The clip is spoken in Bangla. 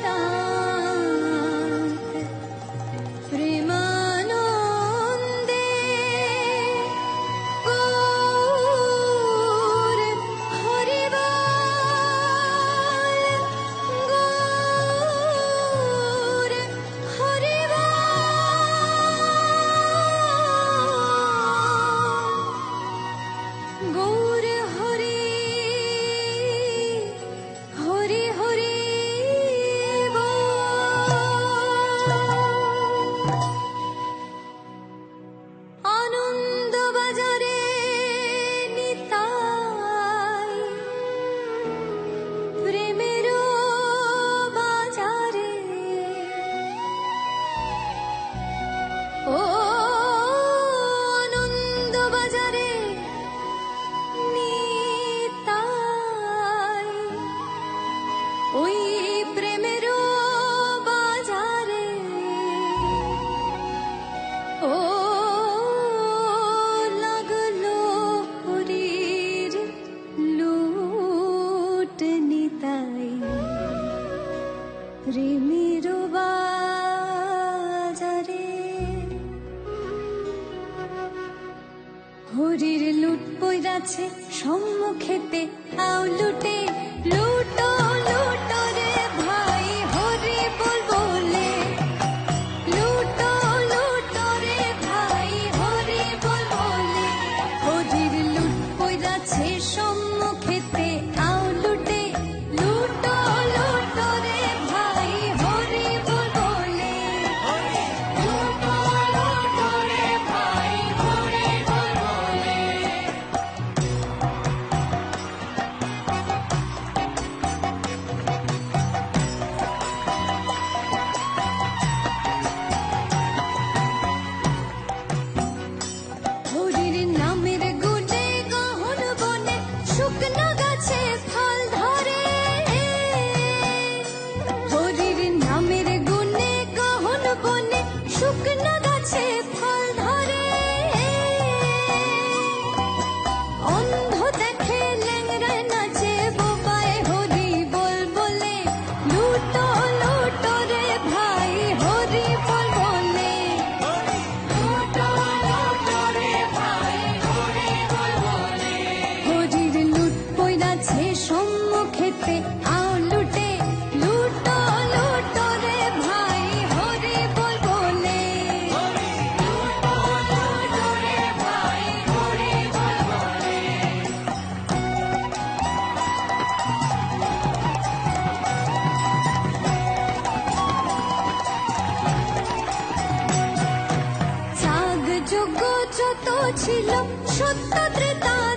Freedom. প্রেমের বাজারে হরির লুট পইরাছে সম্মুখেতে আউলুটে লুটো ছিল সত্য ত্রেতা